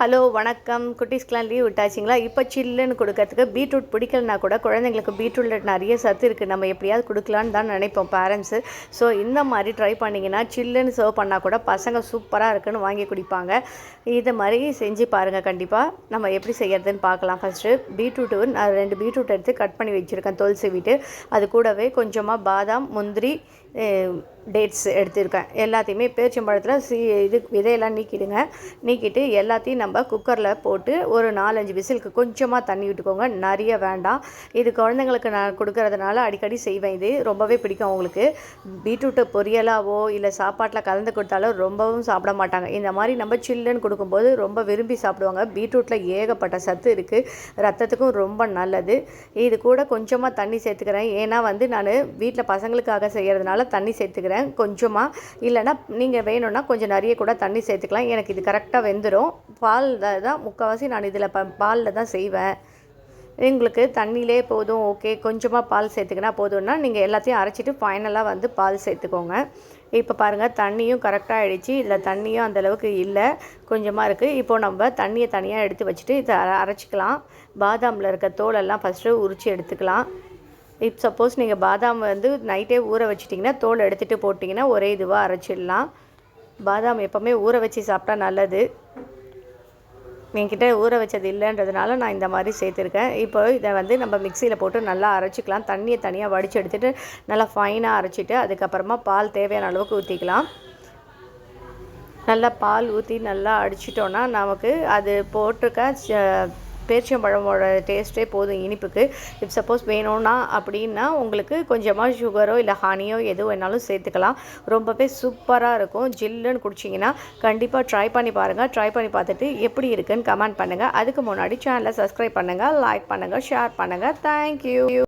Hello வணக்கம். குட்டீஸ்க்கெலாம் leave விட்டாச்சிங்களா? இப்போ சில்லுன்னு கொடுக்கறதுக்கு பீட்ரூட் பிடிக்கலனா கூட குழந்தைங்களுக்கு பீட்ரூட்டில் நிறைய சத்து இருக்குது நம்ம எப்படியாவது கொடுக்கலான்னு தான் நினைப்போம் பேரண்ட்ஸு ஸோ இந்த மாதிரி ட்ரை பண்ணிங்கன்னா சில்லுன்னு சர்வ் பண்ணால் கூட பசங்க சூப்பராக இருக்குன்னு வாங்கி குடிப்பாங்க. இது மாதிரி செஞ்சு பாருங்கள் கண்டிப்பாக நம்ம எப்படி செய்யறதுன்னு பார்க்கலாம். ஃபஸ்ட்டு பீட்ரூட்டு நான் ரெண்டு பீட்ரூட் எடுத்து கட் பண்ணி வச்சுருக்கேன். தோல் சீவிட்டு. அது கூடவே கொஞ்சமாக பாதாம் முந்திரி டேட்ஸ் எடுத்திருக்கேன். எல்லாத்தையுமே பேரிச்சம்பழத்தில் சி இது விதையெல்லாம் நீக்கிடுங்க. நீக்கிட்டு எல்லாத்தையும் நம்ம குக்கரில் போட்டு ஒரு நாலஞ்சு விசிலுக்கு கொஞ்சமாக தண்ணி விட்டுக்கோங்க. நிறைய வேண்டாம். இது குழந்தைங்களுக்கு நான் கொடுக்கறதுனால அடிக்கடி செய்வேன். இது ரொம்பவே பிடிக்கும் அவங்களுக்கு. பீட்ரூட்டை பொரியலாவோ இல்லை சாப்பாட்டில் கலந்து கொடுத்தாலோ ரொம்பவும் சாப்பிட மாட்டாங்க. இந்த மாதிரி நம்ம சில்லுன்னு கொடுக்கும்போது ரொம்ப விரும்பி சாப்பிடுவாங்க. பீட்ரூட்டில் ஏகப்பட்ட சத்து இருக்குது ரத்தத்துக்கும் ரொம்ப நல்லது. இது கூட கொஞ்சமாக தண்ணி சேர்த்துக்கிறேன். ஏன்னா வந்து நான் வீட்டில் பசங்களுக்காக செய்கிறதுனால தண்ணி சேர்த்துக்கிறேன். கொஞ்சமாக இல்லைன்னா நீங்கள் வேணும்னா கொஞ்சம் நிறைய கூட தண்ணி சேர்த்துக்கலாம். எனக்கு இது கரெக்டாக வெந்துடும் பாலில் தான் முக்கால்வாசி நான் இதில் ப பாலில் தான் செய்வேன். உங்களுக்கு தண்ணியிலே போதும் ஓகே. கொஞ்சமாக பால் சேர்த்துக்கினா போதும்னா நீங்கள் எல்லாத்தையும் அரைச்சிட்டு ஃபைனலாக வந்து பால் சேர்த்துக்கோங்க. இப்போ பாருங்கள் தண்ணியும் கரெக்டாக ஆகிடுச்சு இதில் தண்ணியும் அந்தளவுக்கு இல்லை. கொஞ்சமாக இருக்குது இப்போது நம்ம தண்ணியை தனியாக எடுத்து வச்சுட்டு இதை அரை அரைச்சிக்கலாம். பாதாமில் இருக்க தோலெல்லாம் ஃபஸ்ட்டு உரித்து எடுத்துக்கலாம். இப் சப்போஸ் நீங்கள் பாதாம் வந்து நைட்டே ஊற வச்சிட்டிங்கன்னா தோல் எடுத்துகிட்டு போட்டிங்கன்னா ஒரே இதுவாக அரைச்சிடலாம். பாதாம் எப்போவுமே ஊற வச்சு சாப்பிட்டா நல்லது. என்கிட்ட ஊற வச்சது இல்லைன்றதுனால நான் இந்த மாதிரி சேர்த்துருக்கேன். இப்போ இதை வந்து நம்ம மிக்சியில் போட்டு நல்லா அரைச்சிக்கலாம். தண்ணியை தனியாக வடித்து எடுத்துகிட்டு நல்லா ஃபைனாக அரைச்சிட்டு அதுக்கப்புறமா பால் தேவையான அளவுக்கு ஊற்றிக்கலாம் நல்லா பால் ஊற்றி நல்லா அடிச்சிட்டோன்னா நமக்கு அது போட்டிருக்க பேரிச்சம்பழமோட டேஸ்ட்டே போதும் இனிப்புக்கு. இப் சப்போஸ் வேணும்னா அப்படின்னா உங்களுக்கு கொஞ்சமாக சுகரோ இல்லை ஹனியோ எது வேணாலும் சேர்த்துக்கலாம். ரொம்பவே சூப்பராக இருக்கும். ஜில்லுன்னு குடிச்சிங்கன்னா கண்டிப்பாக ட்ரை பண்ணி பாருங்கள் ட்ரை பண்ணி பார்த்துட்டு எப்படி இருக்குன்னு கமெண்ட் பண்ணுங்கள் அதுக்கு முன்னாடி சேனலை சப்ஸ்கிரைப் பண்ணுங்கள் லைக் பண்ணுங்கள் ஷேர் பண்ணுங்கள் தேங்க்யூ